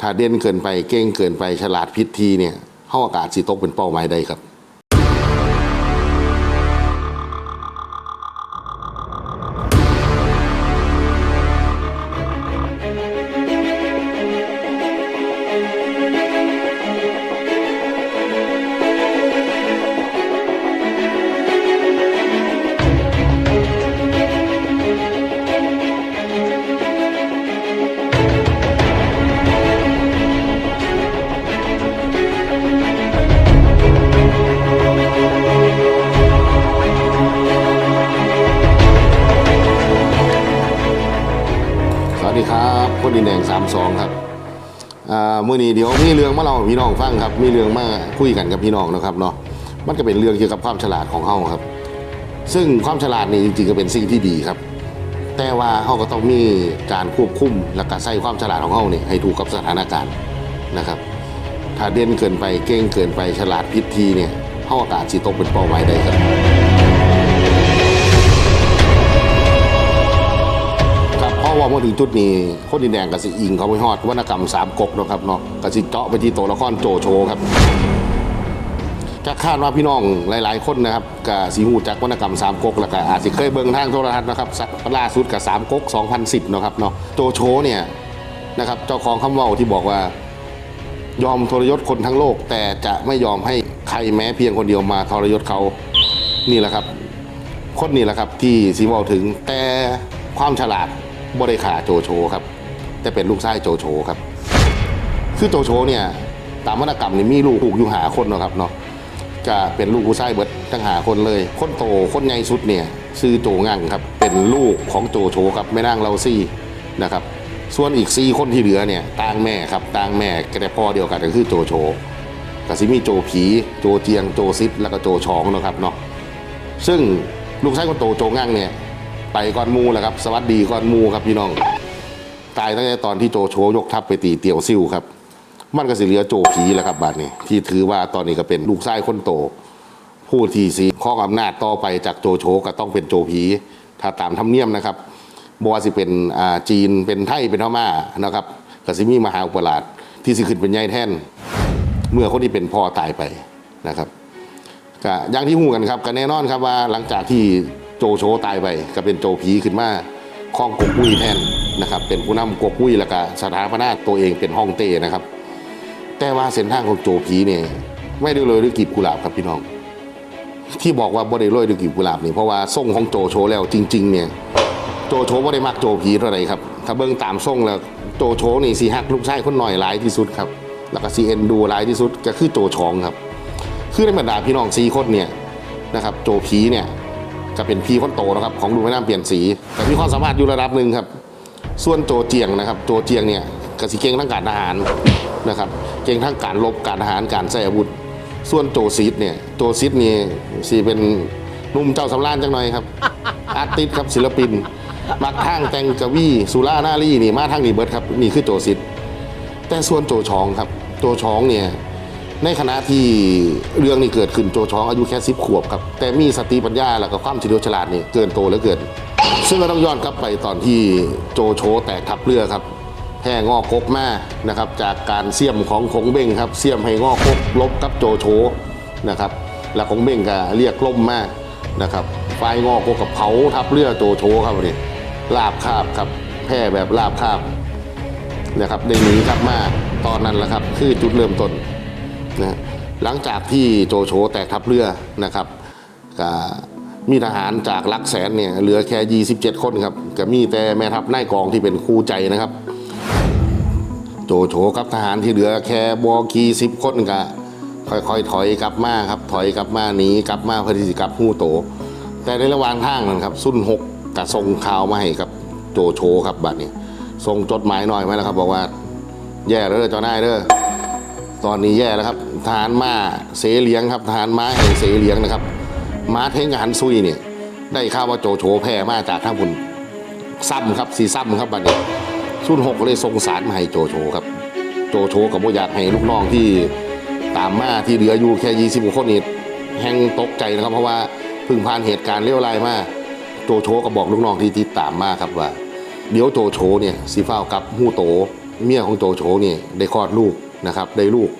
ถ้าเด่นเกินไปเก่งเกินไปฉลาดพิษทีเนี่ยเฮาอากาศสีตกเป็นเป้าหมายได้ครับ ครับคนดินแดง32ครับอ่ามื่อนี้เดี๋ยวมีเรื่องมาเล่าพี่น้องฟังครับ มีเรื่องมาคุยกันกับพี่น้องนะครับเนาะมันก็เป็นเรื่องเกี่ยวกับความฉลาดของเฮาครับ ซึ่งความฉลาดนี่จริงๆก็เป็นสิ่งที่ดีครับ แต่ว่าเฮาก็ต้องมีการควบคุมและก็ใช้ความฉลาดของเฮานี่ให้ถูกกับสถานการณ์นะครับ ถ้าเด่นเกินไปเก่งเกินไปฉลาดพิษทีเนี่ยเฮาอากาศสิตกเป็นเป้าหมายได้ครับ ว่าเมื่อถึงจุดนี้คนดินแดงกับสิอิงเขาไปฮอดวรรณกรรมสามก๊กเนาะครับเนาะกับสิเจาะไปที่ตัวละครโจโฉครับจะคาดว่าพี่น้องหลาย ๆ คนนะครับกับสีหูจากวรรณกรรมสามก๊กแล้วก็อาจสิเคยเบิ่งทางโทรทัศน์นะครับล่าสุดกับสามก๊ก2010เนาะครับเนาะโจโฉเนี่ยนะครับเจ้าของคำว่าที่บอกว่ายอมทรยศคนทั้งโลก แต่จะไม่ยอมให้ใครแม้เพียงคนเดียวมาทรยศเขานี่แหละครับ คนนี้แหละครับที่สีบอกถึงแต่ความฉลาด บริขาโจโฉครับ แต่เป็นลูกชายโจโฉครับ คือโจโฉเนี่ยตามวรรณกรรมนี่มีลูกอยู่หาคนเนาะครับเนาะจะเป็นลูกผู้ชายเบิดทั้งหาคนเลย คนโตคนใหญ่สุดเนี่ยชื่อโจงั่งครับ เป็นลูกของโจโฉครับแม่นางเราซี่นะครับ ส่วนอีกสี่คนที่เหลือเนี่ยต่างแม่ครับต่างแม่ก็แต่พ่อเดียวกันก็คือโจโฉก็สิมีโจผีโจเจียงโจซิดแล้วก็โจชองนะครับเนาะซึ่งลูกชายคนโตโจงั่งเนี่ย ไปก่อนมูแหละครับ สวัสดีก่อนมูครับพี่น้อง ตายตั้งแต่ตอนที่โจโฉยกทัพไปตีเตียวซิ่วครับ มันก็สิเหลือโจผีแหละครับบัดนี้ที่ถือว่าตอนนี้ก็เป็นลูกชายคนโต ผู้ที่สีข้องอำนาจต่อไปจากโจโฉก็ต้องเป็นโจผีถ้าตามธรรมเนียมนะครับบว่าสิเป็นอ่าจีนเป็นไทยเป็นพม่านะครับก็สิมีมหาอุปราชที่สิขึ้นเป็นใหญ่แท่น เมื่อคนที่เป็นพ่อตายไปนะครับก็อย่างที่หูกันครับก็แน่นอนครับว่าหลังจากที่ โจโฉตายไปก็เป็นโจผีขึ้นมาครองกกวุ้ยแทนนะครับ เป็นผู้นำกกวุ้ยแล้วก็สถาปนาตัวเองเป็นฮ่องเต้นะครับ แต่ว่าเส้นทางของโจผีเนี่ยไม่ได้เลยด้วยกีบกุหลาบครับพี่น้อง ที่บอกว่าบ่ได้โรยด้วยกีบกุหลาบนี่เพราะว่าส่งของโจโฉแล้วจริง ๆ เนี่ยโจโฉบ่ได้มักโจผีเท่าไหรครับ ถ้าเบิ่งตามส่งแล้วโจโฉนี่สีหักลูกชายคนหน่อยหลายที่สุดครับ แล้วก็ซีเอ็นดูหลายที่สุดก็คือโจชองครับ คือในบรรดาพี่น้องสีคนเนี่ยนะครับ โจผีเนี่ย จะเป็นพี่คนโตนะครับของดูไม่น้ำเปลี่ยนสีแต่มีความสามารถอยู่ระดับหนึ่งครับ ส่วนโจเจียงนะครับ โจเจียงเนี่ยกสิเก่งทั้งการทหารนะครับเก่งทั้งการรบการทหารการใช้อาวุธ ส่วนโจซีดเนี่ยโจซีดนี่สีเป็นนุ่มเจ้าสำราญจังหน่อยครับ อาร์ติสครับศิลปิน มักทางแตงกวีสุรานารี่นี่มาทางนีเบิร์ดครับนี่คือโจซิดแต่ส่วนโจชองครับ โจชองเนี่ย ในขณะที่เรื่องนี้เกิดขึ้นโจชองอายุแค่สิบขวบครับ แต่มีสติปัญญาแล้วก็ความเฉลียวฉลาดนี่เกินโตเหลือเกิน ซึ่งเราต้องย้อนกลับไปตอนที่โจโฉแตกทัพเรือครับแห่งอกกมานะครับจากการเสี่ยมของคงเบ้งครับเสี่ยมให้งอกกลบกับโจโฉนะครับแล้วคงเบ้งก็เรียกล่มมานะครับฝ่ายงอกกกับเผาทัพเรือโจโฉครับนนี้ลาบคาบครับแพ้แบบลาบคาบนะครับได้หนีกลับมาตอนนั้นแหละครับ คือจุดเริ่มต้น นะหลังจากที่โจโฉแตกทัพเรือนะครับมีทหารจากลักแสนเนี่ยเหลือแค่ 27 คนครับก็มีแต่แม่ทัพนายกองที่เป็นคู่ใจนะครับ โจโฉกับทหารที่เหลือแค่บอกีสิบคนก็ค่อยๆ ถอยกลับมาครับ ถอยกลับมาหนีกลับมาเพื่อที่จะกลับหู้โต แต่ในระหว่างทางนั้นครับสุนหกกระส่งข่าวมาให้กับโจโฉครับบัดนี้ส่งจดหมายหน่อยไหมล่ะครับ บอกว่าแย่แล้วเด้อเจ้านายเด้อ ตอนนี้แย่แล้วครับทหารมาเสเลียงครับทหารม้าแห่งเสเลียงนะครับ ม้าเทงหันซุยเนี่ยได้ข่าวว่าโจโฉแพ้มาจากทางพุ่นซ้ำครับสีซ้ำครับบัดนี้สุนหกเลยส่งสารมาให้โจโฉครับ โจโฉกับบ่อยากให้ลูกน้องที่ตามมาที่เหลืออยู่แค่ยี่สิบคนนี่แห่งตกใจนะครับ เพราะว่าพิ่งผ่านเหตุการณ์เลวร้ายมากโจโฉก็บอกลูกน้องที่ติดตามมาครับว่า เดี๋ยวโจโฉเนี่ยสีฟ้าวกลับหูโต เมียของโจโฉเนี่ยได้คลอดลูก นะครับได้ลูก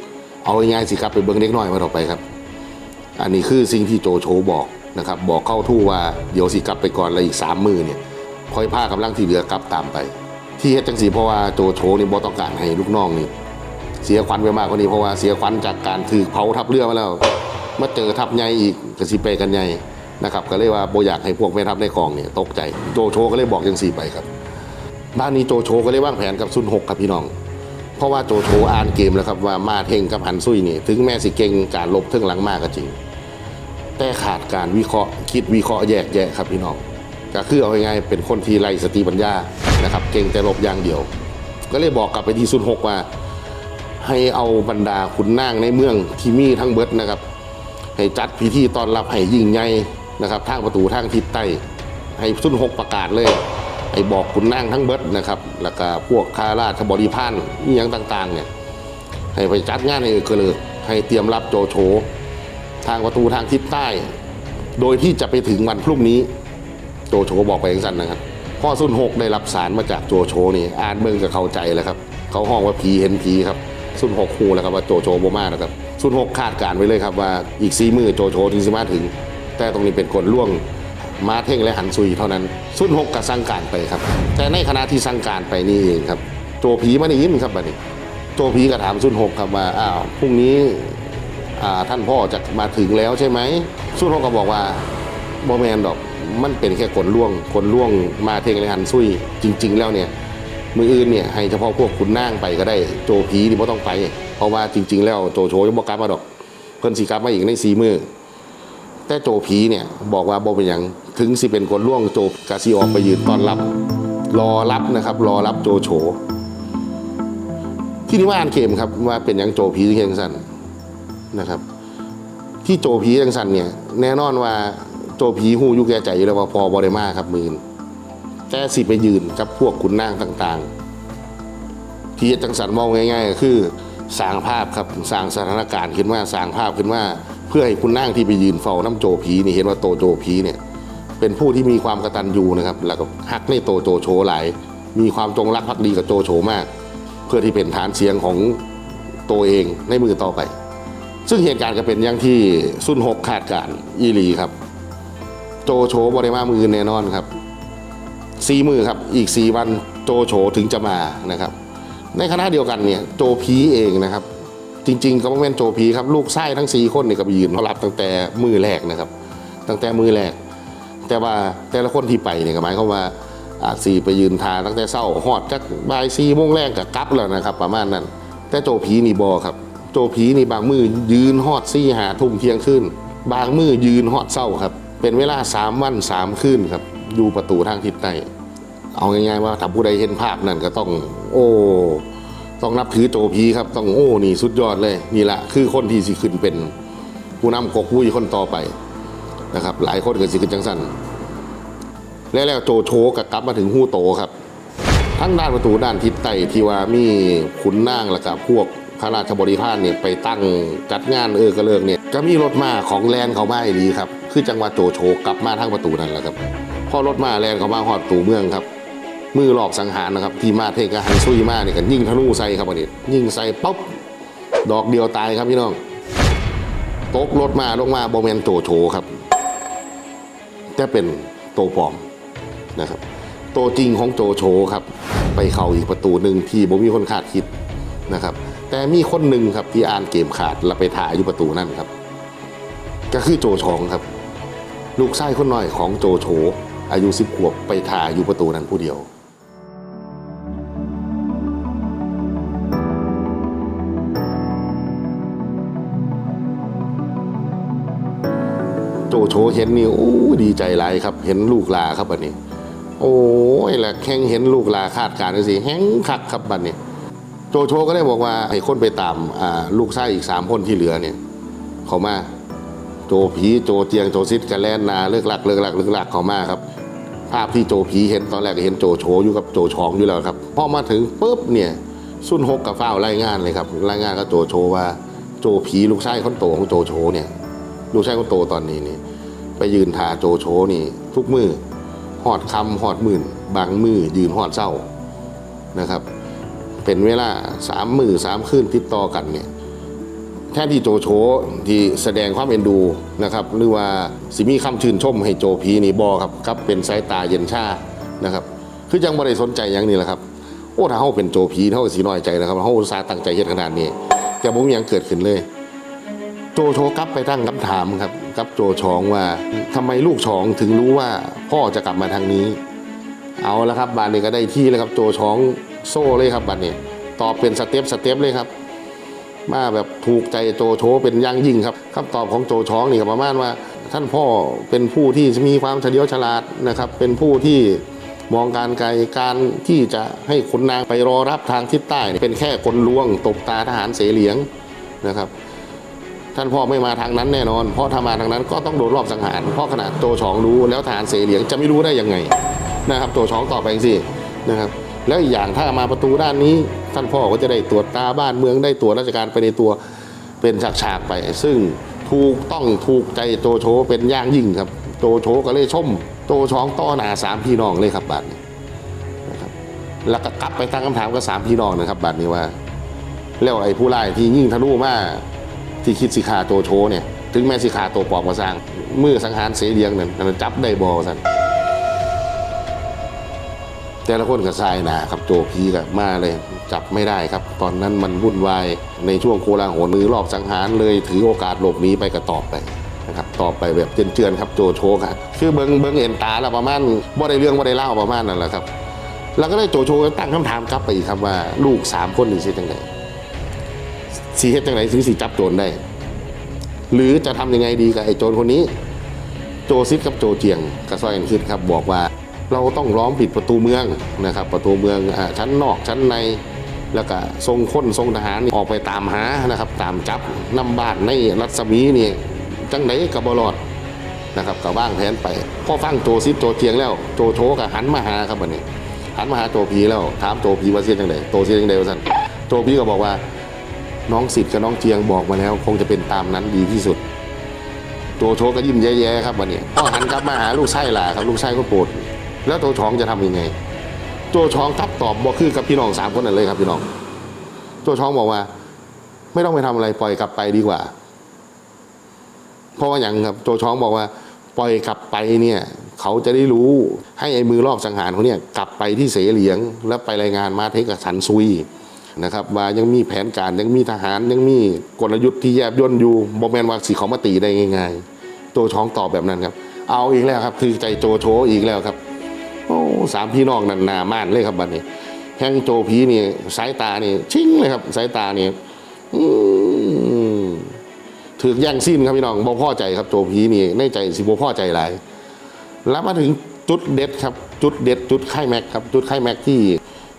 เอาง่ายๆสิครับไปเบิ้งเล็กน้อยมาต่อไปครับ อันนี้คือสิ่งที่โจโฉบอกนะครับ บอกเข้าทู่ว่าเดี๋ยวสิกลับไปก่อนแล้วอีกสามมือเนี่ยคอยพากำลังที่เหลือกลับตามไป ที่เฮ็ดจังสีเพราะว่าโจโฉนี่บ่ต้องการให้ลูกน้องนี่เสียขวัญไปมากกว่านี้เพราะว่าเสียขวัญจากการถือเผาทับเรือมาแล้วมาเจอทับใหญ่อีกกสิไปกันใหญ่นะครับก็เลยว่าโบอยากให้พวกแม่ทัพในกองเนี่ยตกใจโจโฉก็เลยบอกจังสีไปครับ บ้านนี้โจโฉก็เลยวางแผนกับซุนหกครับพี่น้อง เพราะว่าโจโฉอ่านเกมแล้วครับว่ามาเทงกับหันซุยนี่ ถึงแม้สิเก่งการลบเทิงหลังมากก็จริง แต่ขาดการวิเคราะห์คิดวิเคราะห์แยกแยะครับพี่น้องก็คือเอาง่ายๆเป็นคนที่ไร้สติปัญญานะครับ เก่งแต่ลบอย่างเดียว ก็เลยบอกกลับไปที่ซุนหกว่า ให้เอาบรรดาขุนนางในเมืองที่มีทั้งเบิดนะครับ ให้จัดพิธีตอนรับให้ยิ่งใหญ่นะครับทางประตูทางทิศใต้ให้ซุนหกประกาศเลย ให้บอกขุนนางทั้งเบิดนะครับแล้วก็พวกข้าราชบริพารนี่ยังต่าง ๆ เนี่ย ให้ไปจัดงานให้เกลิกให้เตรียมรับโจโฉทางประตูทางทิศใต้ โดยที่จะไปถึงวันพรุ่งนี้ โจโฉบอกไปอย่างนั้นนะครับพ่อซุนหกได้รับสารมาจากโจโฉนี่อ่านเบิ่งก็เข้าใจแล้วครับ เขาห้องว่าผีเห็นผีครับซุนหกฮูแล้วครับว่าโจโฉโบมานะครับซุนหกคาดการไว้เลยครับว่าอีกซีมือโจโฉถึงสิมาถึง แต่ตรงนี้เป็นคนล่วง มาเท่งและหันซุยเท่านั้นซุนหกก็สั่งการไปครับ แต่ในขณะที่สั่งการไปนี่เองครับ โจผีมาได้ยินครับบัดนี้ โจผีก็ถามซุนหกครับว่าอ้าวพรุ่งนี้ท่านพ่อจะมาถึงแล้วใช่ไหมซุนหกก็บอกว่าบอแมนดอกมันเป็นแค่คนล่วงคนล่วงมาเท่งในหันซุยจริง ๆ แล้วเนี่ยมืออื่นเนี่ยให้เฉพาะพวกขุนนางไปก็ได้โจผีนี่ไม่ต้องไป เพราะว่าจริง ๆ แล้วโจโฉยังบอกกลับมาดอก เพิ่นสีกลับมาอีกในสีมือ แต่โจผีเนี่ยบอกว่าบ่เป็นอย่างถึงสิเป็นคนล่วงโจกาซีออกไปยืนต้อนรับ รอรับนะครับ รอรับโจโฉที่นี่ว่าอ่านเกมครับว่าเป็นอย่างโจผีที่เฮงสันนะครับ ที่โจผีจังสันเนี่ยแน่นอนว่าโจผีหูยุแก่ใจอยู่แล้วว่าพอบอดมาครับมือนแต่สิไปยืนกับพวกขุนนางต่างๆ ที่จังสันมองง่าย ๆ ก็คือสร้างภาพครับสร้างสถานการณ์ขึ้นว่าสร้างภาพขึ้นว่า เพื่อให้คุณนางที่ไปยืนเฝ้าน้ำโจผีนี่เห็นว่าโตโจผีเนี่ยเป็นผู้ที่มีความกระตัญญูนะครับ แล้วก็ฮักในโตโจโฉหลาย มีความจงรักภักดีกับโจโฉมาก เพื่อที่เป็นฐานเสียงของตัวเองในมือต่อไป ซึ่งเหตุการณ์ก็เป็นอย่างที่ซุนหกคาดการอีหลีครับ โจโฉบริมามือแน่นอนครับสีมือครับอีกสีวันโจโฉถึงจะมานะครับ ในคณะเดียวกันเนี่ยโจพีเองนะครับ จริง ๆ ก็ไม่เป็นโจพีครับลูกไส้ทั้งสี่คนนี่ก็ไปยืนเขารับตั้งแต่มือแรกนะครับ ตั้งแต่มือแรก แต่ว่าแต่ละคนที่ไปเนี่ยก็หมายความว่าอาจสีไปยืนทาตั้งแต่เศร้าหอดจักบ่ายสี่โมงแรกกับกลับแล้วนะครับ ประมาณนั้น แต่โจผีนี่บอครับ โจผีนี่บางมือยืนหอดซี่หาทุ่มเที่ยงขึ้นบางมือยืนหอดเศร้าครับ เป็นเวลาสามวันสามคืนครับอยู่ประตูทางทิศใต้เอาง่ายๆว่าถ้าผู้ใดเห็นภาพนั่นก็ต้อง โอ้ ต้องนับถือโจผีครับต้องโอ้นี่สุดยอดเลยนี่แหละคือคนที่สิขึ้นเป็น ผู้นำกกวุ้ยคนต่อไปนะครับ หลายคนเก็สิขึ้นจังสันและแล้วโจโฉก็กลับมาถึงหู้โตครับ ทั้งด้านประตูด้านทิศใต้ที่ว่ามีขุนนางแล้วก็พวกข้าราชบริพารเนี่ยไปตั้งจัดงานเออกระเลิกเนี่ยก็มีรถมาของแลนเขามาอีดีครับ คือจังหวัดโจโฉกลับมาทางประตูนั่นแหละครับพอรถมาแลนเขามาหอดตูเมืองครับ มือหลอกสังหารนะครับ ที่มาเทกหันซุยมาเนี่ยกันยิงธนูใส่ครับวันนี้ยิงใส่ปุ๊บดอกเดียวตายครับพี่น้องตกรถมาลงมาโบแมนโจโฉครับแต่เป็นโตปลอมนะครับโตจริงของโจโฉครับ ไปเข้าอีกประตูหนึ่งที่บ่มีคนคาดคิดนะครับ แต่มีคนหนึ่งครับที่อ่านเกมขาดแล้วไปถ่ายอยู่ประตูนั่นครับ ก็คือโจชองครับ ลูกชายคนน้อยของโจโฉอายุสิบขวบไปถ่ายอยู่ประตูนั้นผู้เดียว โจโฉเห็นนี่โอ้ดีใจหลายครับ เห็นลูกลาครับบัดนี้ โอ้ยแหละแข่งเห็นลูกลาคาดการณ์สิแห้งคักครับบัดนี้โจโฉก็ได้บอกว่าให้คนไปตามลูกชายอีกสามคนที่เหลือเนี่ย เขามาโจผีโจเจียงโจซิดกันแลนนาเลิกลักเลิกลักเลิกลักเขามาครับ ภาพที่โจผีเห็นตอนแรกเห็นโจโฉอยู่กับโจชองอยู่แล้วครับพอมาถึงปุ๊บเนี่ยซุนหกกับฟ้าวรายงานเลยครับรายงานกับโจโฉว่า โจผีลูกชายคนโตของโจโฉเนี่ย ลูกชายคนโตตอนนี้นี่ ไปยืนทาโจโฉนี่ ทุกมือหอดคำหอดหมื่น บางมือยืนหอดเศร้านะครับ เป็นเวลาสามมือสามคืนติดต่อกันเนี่ยแค่ที่โจโฉที่แสดงความเอ็นดูนะครับ หรือว่าสิมีคำชื่นชมให้โจพีนี่บอครับครับเป็นสายตาเย็นชานะครับ คือยังไม่ได้สนใจอย่างนี้แหละครับโอ้ถ้าเขาเป็นโจพีเท่ากับสีน้อยใจนะครับเขาอุตส่าห์ตั้งใจเฮ็ดขนาดนี้แต่ผมยังเกิดขึ้นเลย โจโฉกลับไปตั้งคำถามครับกับโจชองว่าทำไมลูกชองถึงรู้ว่าพ่อจะกลับมาทางนี้ เอาละครับบานนี้ก็ได้ที่แล้วครับ โจชองโซ่เลยครับบานนี้ตอบเป็นสเต็ปสเต็ปเลยครับมาแบบถูกใจโจโฉเป็นย่างยิ่งครับคำตอบของโจช้องนี่ครับประมาณว่า ท่านพ่อเป็นผู้ที่มีความเฉลียวฉลาดนะครับ เป็นผู้ที่มองการไกลการที่จะให้ขุนนางไปรอรับทางทิศใต้เนี่ยเป็นแค่คนลวงตบตาทหารเสเหลียงนะครับ ท่านพ่อไม่มาทางนั้นแน่นอน เพราะถ้ามาทางนั้นก็ต้องโดนรอบสังหาร เพราะขนาดโจชองรู้แล้วทหารเสเหลียงจะไม่รู้ได้ยังไงนะครับโจชองตอบไปสินะครับแล้วอีกอย่างถ้ามาประตูด้านนี้ ท่านพ่อก็จะได้ตรวจตาบ้านเมืองได้ตรวจราชการไปในตัวเป็นฉากๆไป ซึ่งถูกต้องถูกใจโจโฉเป็นอย่างยิ่งครับโจโฉก็เลยชมโจชองต้อหนาสามพี่น้องเลยครับบัดนี้นะครับแล้วก็กลับไปตั้งคำถามกับสามพี่น้องนะครับบัดนี้ว่า แล้วไอ้ผู้ร้ายที่ยิ่งทะลุมา ที่คิดสิขาโจโฉเนี่ยถึงแม้สิขาโตปอมมาสร้างมือสังหารเสียเลียงนั่นนั่นจับได้บอสันแต่ละคนกับทรายหนาครับโจพีกับมาเลย จับไม่ได้ครับ ตอนนั้นมันวุ่นวายในช่วงโคลาหลมือรอบสังหารเลยถือโอกาสหลบหนีไปก็ตอบไปนะครับตอบไปแบบเจือนๆครับโจโฉครับคือเบิงเบิงเอ็นตาล้วประมาณบ่ได้เรื่องบ่ได้เล่าประมาณนั่นแหละครับ แล้วก็ได้โจโฉตั้งคำถามกลับไปอีกครับว่าลูกสามคนนี่สิจังไง สีเฮ็ดจังไหนถึงสีจับโจรได้ หรือจะทำยังไงดีกับไอ้โจรคนนี้ โจซิดกับโจเจียงกระซอยกันขึ้นครับ บอกว่าเราต้องล้อมปิดประตูเมืองนะครับ ประตูเมืองอชั้นนอกชั้นในแล้วก็ทรงค้นทรงทหารนี่ออกไปตามหานะครับ ตามจับนำบ้านในรัศมีนี่จังไหนกับบรอดนะครับกับบ้างแผนไปพ่อฟังโจซิดโจเจียงแล้วโจโฉก็หันมาหาครับบัดนี้หันมาหาโจพีแล้วถามโจพีว่าเสียจังไหนโจเสียจังไหนวะท่นโจพีก็บอกว่า น้องสิทธิ์กับน้องเจียงบอกมาแล้ว คงจะเป็นตามนั้นดีที่สุดโจโฉก็ยิ้มแย่ๆครับวันนี้ก็หันกลับมาหาลูกไส้หล่ะครับ ลูกไส้ก็โกรธแล้วโจชองจะทำยังไงโจชองทับตอบบอกคือกับพี่น้องสามคนนั่นเลยครับพี่น้องโจชองบอกว่า ไม่ต้องไปทำอะไรปล่อยกลับไปดีกว่า เพราะว่าอย่างครับโจชองบอกว่า ปล่อยกลับไปเนี่ย เขาจะได้รู้ให้ไอ้มือรอบสังหารเขาเนี่ยกลับไปที่เสเหลียง แล้วไปรายงานมาเทกับสันซุย นะครับว่ายังมีแผนการยังมีทหารยังมีกลยุทธ์ที่แยบย่นอยู่บอแมนว่าสีเขามตีได้ง่ายๆ โจช้องตอบแบบนั้นครับ เอาอีกแล้วครับถือใจโจโฉอีกแล้วครับโอ้สามพี่น้องนันนามานเลยครับบัดนี้แห้งโจพีนี่สายตานี่ชิงเลยครับ สายตานี่ถือแย่งสิ้นครับพี่น้องบ่พ่อใจครับโจพีนี่ในใจสิบ่พ่อใจหลายแล้วมาถึงจุดเด็ดครับ จุดเด็ด จุดไข่แม็กครับ จุดไข่แม็กที่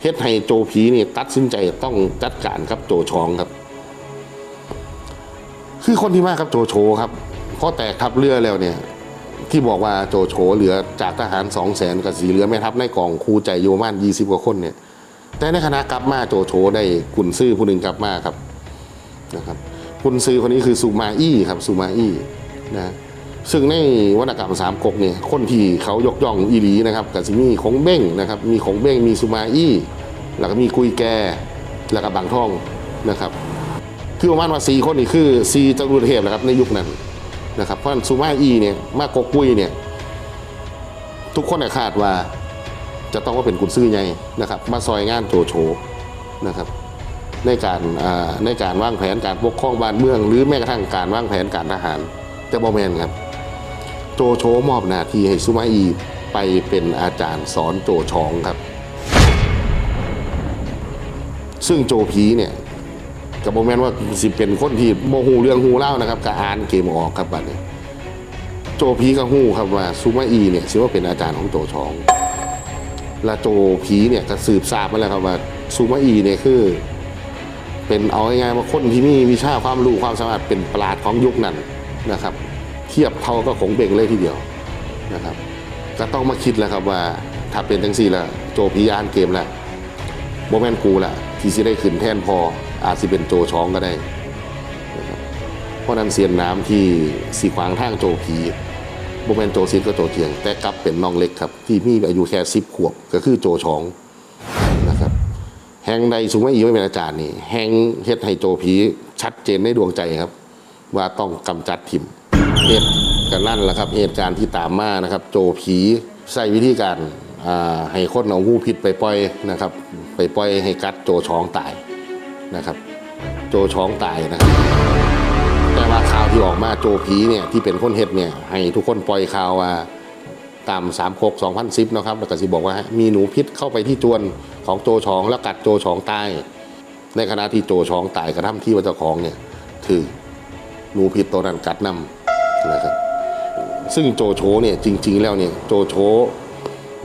เฮ็ดให้โจพีนี่ตัดสินใจต้องจัดการครับโจชองครับ คือคนที่มากครับโจโฉครับพอแตกทัพเรือแล้วเนี่ย ที่บอกว่าโจโฉเหลือจากทหารสองแสนกับสีเหลือแม่ทัพในกองคูใจโยมานยี่สิบกว่าคนเนี่ย แต่ในคณะกลับมาโจโฉได้กุนซื่อผู้หนึ่งกลับมาครับนะครับกุนซื่อคนนี้คือซูมาอี้ครับซูมาอี้นะ ซึ่งในวรรณกรรมสามก๊กเนี่ยคนที่เขายกย่องอีหลีนะครับกับซิมีของเบ้งนะครับมีของเบ้งมีซูมาอี้แล้วก็มีกุยแกแล้วก็บางท่องนะครับคือประมาณว่าสีคนนี้คือสีจรุรเทพนะครับในยุคนั้นนะครับเพราะซูมาอีเนี่ยมากกกุยเนี่ยทุกคนเนี่ยคาดว่าจะต้องว่าเป็นกุนซื่อใหญ่นะครับมาซอยงานโจโฉนะครับในการอ่าในการวางแผนการปกครองบ้านเมือง หรือแม้กระทั่งการวางแผนการทหารแต่บอแมนครับ โจโฉมอบหน้าที่ให้ซูมาอีไปเป็นอาจารย์สอนโจชองครับ ซึ่งโจพีเนี่ยกับโมแมนว่าสิเป็นคนที่โมหูเรื่องหูเล่านะครับกับอ่านเกมออกครับบัดนี้โจพีก็หู้ครับว่าซูมาอีเนี่ยถือว่าเป็นอาจารย์ของโจชองและโจพีเนี่ยก็สืบทราบมาแล้วครับว่าซูมาอีเนี่ยคือ เป็นเอาง่ายๆว่าคนที่มีวิชาความรู้ความสามารถเป็นปราดของยุคนั้นนะครับ ทียบเท่าก็ของเบ่งเลยทีเดียวนะครับ ก็ต้องมาคิดแล้วครับว่าถ้าเป็นจังสี่ละโจพีอ่านเกมแล้วโมแมนกูแหละที่สิได้ขึ้นแทนพออาจสิเป็นโจช้องก็ได้นะครับเพราะนั้นเสียนน้ำที่สีขวางทางโจผีโมแมนโจซิดก็โจเทียง แต่กลับเป็นน้องเล็กครับ ที่มีอายุแค่สิบขวบก็คือโจช้องนะครับแห่งใดสูงไม่อีไม่เป็นอาจารย์นี่แห่งเฮ็ดให้โจผีชัดเจนในดวงใจครับ ว่าต้องกำจัดถิ่ม เหตุกันนั่นแหละครับเหตุการณ์ที่ตามมานะครับ โจผีใส่วิธีการให้คนเอางูพิษไปปล่อยนะครับ ไปปล่อยให้กัดโจช้องตายนะครับ โจช้องตายนะครับแต่ว่าข่าวที่ออกมาโจผีเนี่ยที่เป็นคนเฮ็ดเนี่ยให้ทุกคนปล่อยข่าวว่าตาม3ามโคก2010นะครับแล้วก็สิบอกว่ามีหนูพิษเข้าไปที่จวนของโจช้องแล้วกัดโจช้องตายในขณะที่โจช้องตายกระทำที่ว่าเจ้าของเนี่ยถือหนูพิษตัวนั้นกัดนำ นะครับ ซึ่งโจโฉเนี่ยจริง ๆ แล้วเนี่ยโจโฉ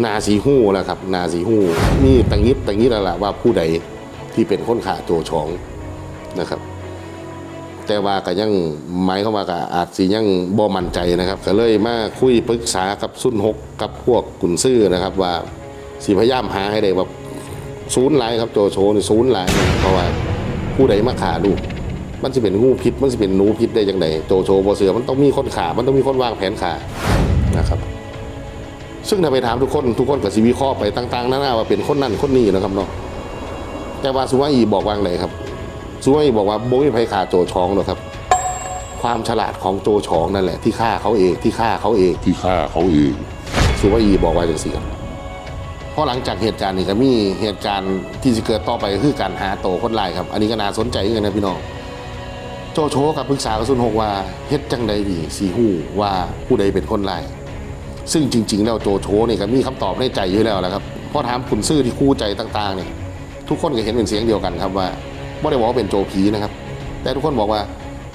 นาสีหู้นะครับ นาสีหู้นี่ตังยิดตังยิดแล้วล่ะว่าผู้ใดที่เป็นคนขาโจชองนะครับ แต่ว่าก็ยังหมายเข้ามาก็อาจสิยังบ่มั่นใจนะครับก็เลยมาคุยปรึกษากับซุนหกกับพวกกุนซื่อนะครับ ว่าสิพยายามหาให้ได้แบบศูนย์หลายครับโจโฉนี่ศูนย์หลายเพราะว่าผู้ใดมาขาลูก มันจะเป็นงูพิษ มันจะเป็นหนูพิษได้ยังไงโจโฉบ่เสือมันต้องมีคนขา มันต้องมีคนวางแผนขานะครับ ซึ่งถ้าไปถามทุกคนทุกคนก็สิวิเคราะห์ไปต่างๆนานาว่าเป็นคนนั่นคนนี้นะครับเนาะแต่ว่าสุวาอีบอกวางไหนครับซูไม่บอกว่าโบไม่ไพขาโจช้องหรอกครับ ความฉลาดของโจช้องนั่นแหละ ที่ฆ่าเขาเองที่ฆ่าเขาเองที่ฆ่าเขาเองซูว่าอีบอกไว้จังสิครับเพราะหลังจากเหตุการณ์นี้ก็มีเหตุการณ์ที่จะเกิดต่อไปก็คือการหาโตวคนร้ายครับ อันนี้ก็น่าสนใจเหมือนกันนะพี่น้อง โจโฉกับปรึกษากับซุนหกว่าเฮ็ดจังใดดีสีหู้ว่าผู้ใดเป็นคนร้ายซึ่งจริง ๆ แล้วโจโฉนี่ก็มีคำตอบในใจอยู่แล้วแหละครับพอถามขุนซื่อที่คู่ใจต่างๆเนี่ยทุกคนก็เห็นเป็นเสียงเดียวกันครับว่าไม่ได้บอกว่าเป็นโจผีนะครับ แต่ทุกคนบอกว่า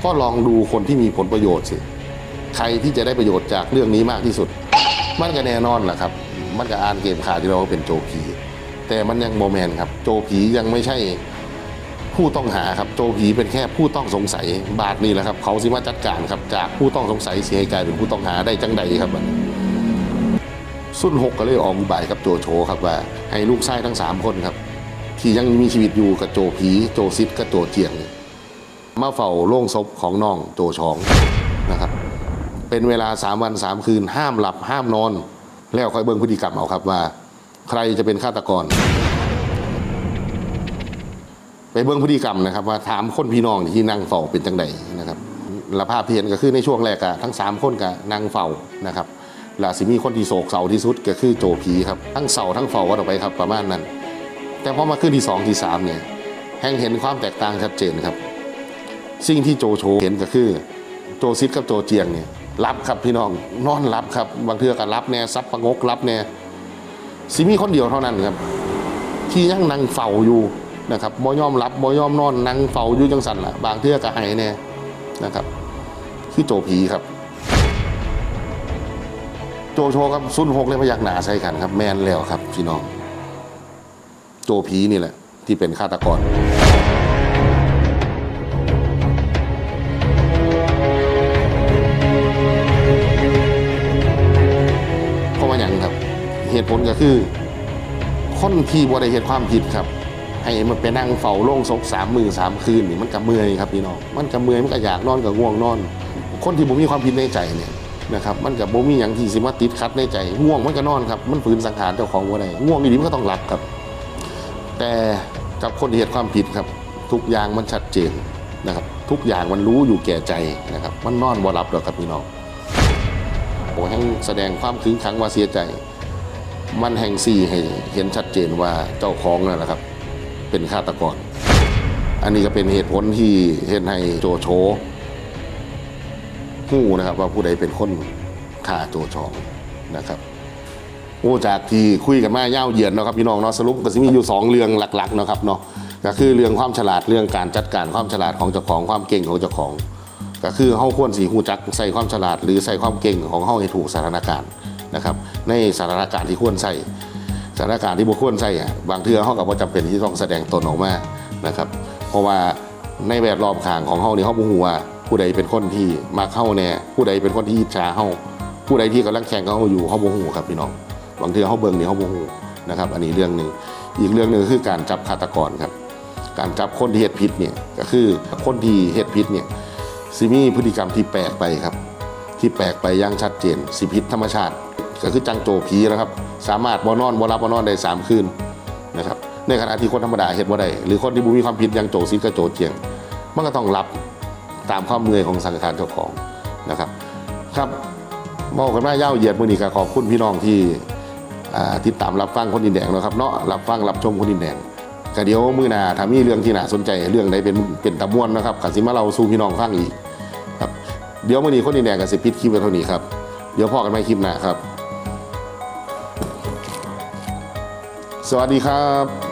ก็ลองดูคนที่มีผลประโยชน์สิใครที่จะได้ประโยชน์จากเรื่องนี้มากที่สุด มันก็แน่นอนแหละครับ มันก็อ่านเกมข่าที่เราเป็นโจผีแต่มันยังโมแมนครับ โจผียังไม่ใช่ ผู้ต้องหาครับโจผีเป็นแค่ผู้ต้องสงสัยบาทนี่แหละครับ เขาสิมาจัดการครับจากผู้ต้องสงสัยเสียกลายเป็นผู้ต้องหาได้จังใดครับมันสุนหกก็เลยออกอุบายกับโจโฉครับว่า ให้ลูกชายทั้งสามคนครับ ที่ยังมีชีวิตอยู่กับโจผีโจซิดกับโจเจียง มาเฝ้าโล่งศพของน้องโจชองนะครับเป็นเวลาสามวันสามคืนห้ามหลับห้ามนอน แล้วค่อยเบิ่งพฤติกรรมเอาครับว่า ใครจะเป็นฆาตกร ไปเบิ่งพฤติกรรมนะครับว่าถามคนพี่น้องที่นั่งเฝ้าเป็นจังใดนะครับละภาพที่เห็นก็คือในช่วงแรกอะทั้งสามคนกับนั่งเฝ้านะครับแล้วสิมีคนที่โศกเศร้าที่สุดก็คือโจผีครับทั้งเศร้าทั้งเฝ้าว่าออกไปครับประมาณนั้น แต่พอมาขึ้นที่สองที่สามเนี่ยแห่งเห็นความแตกต่างชัดเจนครับ สิ่งที่โจโฉเห็นก็คือ โจซิดกับโจเจียงเนี่ยรับครับพี่น้องนอนรับครับบางเทือก็รับแน่ซับประงกรับแน่สิมีคนเดียวเท่านั้นครับ ที่ยังนั่งเฝ้าอยู่ นะครับบ่ยอมรับบ่ยอมนอนนั่งเฝ้าอยู่จังสันละบางเทือก็หายแน่นะครับ คือโจผีครับ โจโฉครับซุนหกเลยพยักหนาใส่กันครับ แมนแล้วครับพี่น้อง โจผีนี่แหละ ที่เป็นฆาตกรเพราะว่าอย่างครับเหตุผลก็คือคนที่บ่ได้เหตุความผิดครับ ให้มันไปนั่งเฝ้าโล่งศพสามมือสามคืนนี่มันก็เมื่อยครับพี่น้องมันก็เมื่อยมันก็อยากนอนก็ง่วงนอน คนที่บ่มีความผิดในใจเนี่ยนะครับมันก็บ่มีอย่างที่สิมาติดขัดในใจง่วงมันก็นอนครับมันฝืนสังขารเจ้าของบ่ได้ง่วงอีหลีมันก็ต้องหลับครับ แต่กับคนที่เหตุความผิดครับ ทุกอย่างมันชัดเจนนะครับ ทุกอย่างมันรู้อยู่แก่ใจนะครับ มันนอนบ่หลับหรอกครับพี่น้องโอ้แห่งแสดงความขึงขังว่าเสียใจ มันแห่งสี่ให้เห็นชัดเจนว่าเจ้าของนั่นแหละครับ เป็นฆาตกร อันนี้ก็เป็นเหตุผลที่เห็นให้โจโฉหู้นะครับ ว่าผู้ใดเป็นคนฆ่าโจชองนะครับโอ้จากที่คุยกันมาเย่าเหยียดนะครับพี่น้องเนาะสรุปก็จะมีอยู่สองเรื่องหลักๆนะครับเนาะก็คือเรื่องความฉลาดเรื่องการจัดการความฉลาดของเจ้าของความเก่งของเจ้าของ ก็คือเฮาควรสีหูจักใส่ความฉลาด หรือใส่ความเก่งของเฮาให้ถูกสถานการณ์นะครับในสถานการณ์ที่ควรใส่ สถานการณ์ที่บ่ควรใส่บางเทื่อเฮาก็บ่จำเป็นที่ต้องแสดงตนออกมานะครับ เพราะว่าในแวดล้อมข้างของเฮานี่เฮาบ่ฮู้ว่าผู้ใดเป็นคนที่มาเข้าแน่ผู้ใดเป็นคนที่อิจฉาเฮาผู้ใดที่กำลังแข่งกับเฮาอยู่เฮาบ่ฮู้ครับพี่น้องบางทีเขาเบิ่งนี่เขาโมโหนะครับ อันนี้เรื่องหนึ่งอีกเรื่องหนึ่งคือการจับฆาตกรครับ การจับคนที่เหตุผิดเนี่ยก็คือคนที่เหตุผิดเนี่ยสิมีพฤติกรรมที่แปลกไปครับ ที่แปลกไปอย่างชัดเจนสิผิดธรรมชาติ ก็คือจังโจผีนะครับ สามารถบ่นอนบ่รับบ่นอนได้สามคืนนะครับในขณะที่คนธรรมดาเห็นว่าได้หรือคนที่บุมีความผิดย่างโจซิดกับโจเจียง มันก็ต้องรับตามความเมื่อยของสังฆทานเจ้าของนะครับครับมองกันมาเย่าเหยียดมือนี้ก็ขอบคุณพี่น้องที่อ่าติดตามรับฟังคนดินแดงนะครับเนาะรับฟังรับชมคนดินแดงก็เดี๋ยวมือหนาถ้ามีเรื่องที่น่าสนใจเรื่องใดเป็นเป็นตะม่วนนะครับกสิมาเราสู่พี่น้องฟังอีกครับเดี๋ยวมือนี้คนดินแดงก็สิปิดคลิปไว้เท่านี้ครับเดี๋ยวพอกันใหม่คลิปหน้าครับ สวัสดีครับ